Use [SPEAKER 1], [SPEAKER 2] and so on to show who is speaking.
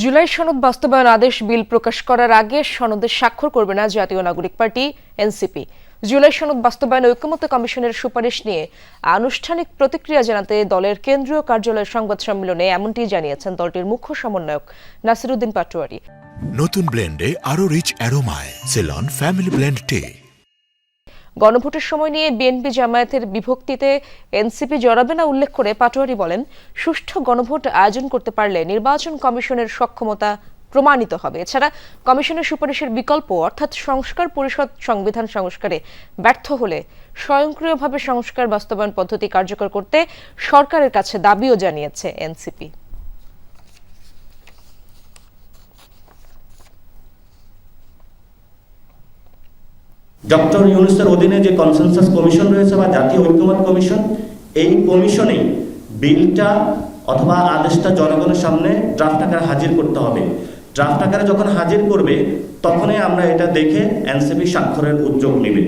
[SPEAKER 1] জুলাই সনদ বাস্তবায়ন আদেশ বিল প্রকাশ করার আগে সনদে স্বাক্ষর করবে না জাতীয় নাগরিক পার্টি, এনসিপি। জুলাই সনদ বাস্তবায়ন ঐক্যমত্য কমিশনের সুপারিশ নিয়ে আনুষ্ঠানিক প্রতিক্রিয়া জানাতে দলের কেন্দ্রীয় কার্যালয়ের সংবাদ সম্মেলনে এমনটি জানিয়েছেন দলটির মুখ্য সমন্বয়ক নাসিরুদ্দিন পাটোয়ারি।
[SPEAKER 2] নতুন ব্লেন্ডে আরও রিচ অ্যারোমায়, সেলন, ফ্যামিলি ব্লেন্ড টে।
[SPEAKER 1] গণভোটের সময় নিয়ে বিএনপি জামায়াতের বিভক্তিতে এনসিপি জড়াবে না উল্লেখ করে পাটোয়ারি বলেন, সুষ্ঠু গণভোট আয়োজন করতে পারলে নির্বাচন কমিশনের সক্ষমতা প্রমাণিত হবে। এছাড়া কমিশনের সুপারিশের বিকল্প অর্থাৎ সংস্কার পরিষদ সংবিধান সংস্কারে ব্যর্থ হলে স্বয়ংক্রিয়ভাবে সংস্কার বাস্তবায়ন পদ্ধতি কার্যকর করতে সরকারের কাছে দাবিও জানিয়েছে এনসিপি।
[SPEAKER 3] ডক্টর ইউনুসের অধীনে যে কনসেনসাস কমিশন রয়েছে বা জাতীয় ঐক্যমত কমিশন এই কমিশনেই বিলটা অথবা আদেশটা জনগণের সামনে ড্রাফট আকারে হাজির করতে হবে। ড্রাফট আকারে যখন হাজির করবে, তখনই আমরা এটা দেখে এনসিপি স্বাক্ষরের উদ্যোগ নেবে।